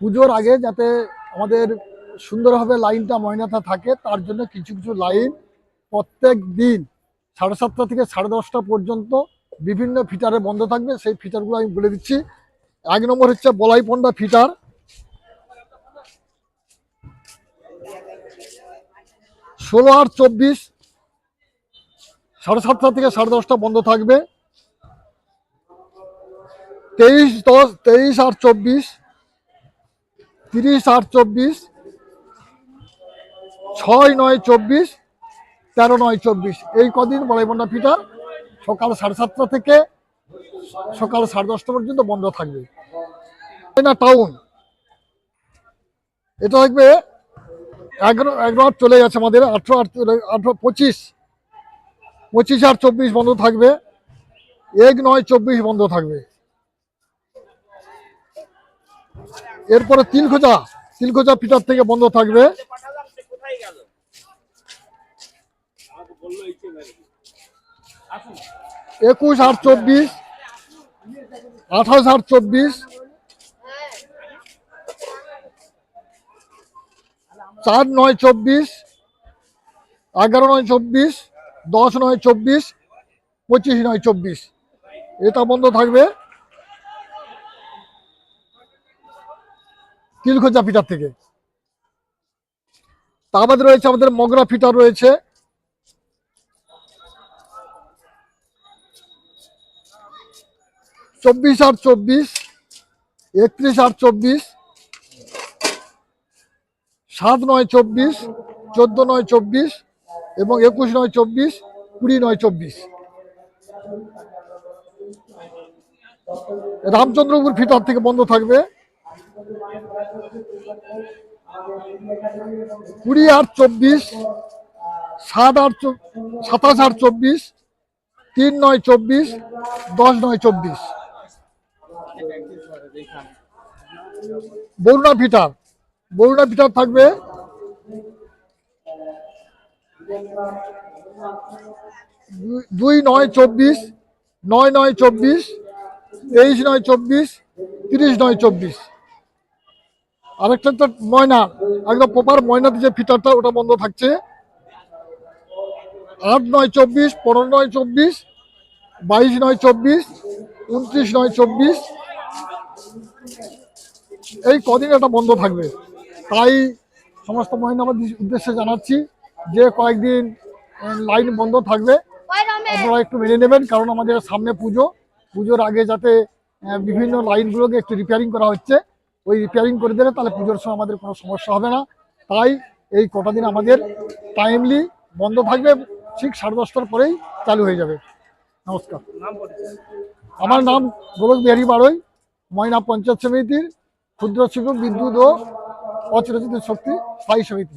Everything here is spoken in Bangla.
পুজোর আগে যাতে আমাদের সুন্দরভাবে লাইনটা ময়নাটা থাকে, তার জন্য কিছু কিছু লাইন প্রত্যেক দিন সাড়ে সাতটা থেকে সাড়ে দশটা পর্যন্ত বিভিন্ন ফিটারে বন্ধ থাকবে। সেই ফিটারগুলো আমি বলে দিচ্ছি। এক নম্বর হচ্ছে বলাই বলাইপন্ডা ফিটার। ষোলো আট চব্বিশ সাড়ে সাতটা থেকে সাড়ে দশটা বন্ধ থাকবে। তেইশ দশ, তেইশ আট চব্বিশ তিরিশ আট চব্বিশ, ছয় নয় চব্বিশ, তেরো নয় চব্বিশ। এই কদিন বলাইবন্ডা ফিটার সকাল সাড়ে সাতটা থেকে সকাল সাড়ে দশটা পর্যন্ত বন্ধ থাকবে। না টাউন এটা থাকবে এগারো এগারো আট চলে গেছে আমাদের, আঠেরো আট আঠেরো পঁচিশ। পঁচিশ আর চব্বিশ বন্ধ থাকবে, এক নয় চব্বিশ বন্ধ থাকবে। এরপরে তিলখোজা তিলখোজা ফিটার থেকে বন্ধ থাকবে। একুশ আট চব্বিশ, আঠাশ আট চব্বিশ, চার নয় চব্বিশ, এগারো নয় চব্বিশ, দশ নয় চব্বিশ, পঁচিশ নয় চব্বিশ। এটা বন্ধ থাকবে। তিলখোজা ফিটার থেকে। তা বাদে রয়েছে আমাদের মগরা ফিটার রয়েছে। চব্বিশ আট চব্বিশ, একত্রিশ আট চব্বিশ, সাত নয় চব্বিশ, চোদ্দ নয় চব্বিশ এবং একুশ নয় চব্বিশ, কুড়ি নয় চব্বিশ। রামচন্দ্রপুর ফিটার থেকে বন্ধ থাকবে। কুড়ি আট চব্বিশ, সাত আট সাতাশ আট চব্বিশ, তিন নয় চব্বিশ, দশ নয় চব্বিশ। বরুণা ফিটার বরুণা ফিটার থাকবে। দুই- নয় চব্বিশ, নয় নয় চব্বিশ, তেইশ নয় চব্বিশ, তিরিশ নয় চব্বিশ। আরেকটা তো ময়না একদম প্রপার ময়নাতে যে ফিটারটা ওটা বন্ধ থাকছে। আট নয় চব্বিশ পনেরো নয় চব্বিশ বাইশ নয় চব্বিশ উনত্রিশ নয় চব্বিশ এই কদিন এটা বন্ধ থাকবে। তাই সমস্ত মহিলা আমাদের উদ্দেশ্যে জানাচ্ছি যে কয়েকদিন লাইন বন্ধ থাকবে। আপনারা একটু মেনে নেবেন কারণ আমাদের সামনে পুজো। পুজোর আগে যাতে বিভিন্ন লাইনগুলোকে একটু রিপেয়ারিং করা হচ্ছে। ওই রিপেয়ারিং করে দিলে তাহলে পুজোর সময় আমাদের কোনো সমস্যা হবে না। তাই এই কটা দিন আমাদের টাইমলি বন্ধ থাকবে, ঠিক সাড়ে দশটার পরেই চালু হয়ে যাবে। নমস্কার। আমার নাম গোলক বিহারি বাড়ই ময়না পঞ্চায়েত সমিতির ক্ষুদ্র শিল্প বিদ্যুৎ ও অচিরচিত শক্তি স্থায়ী সমিতি।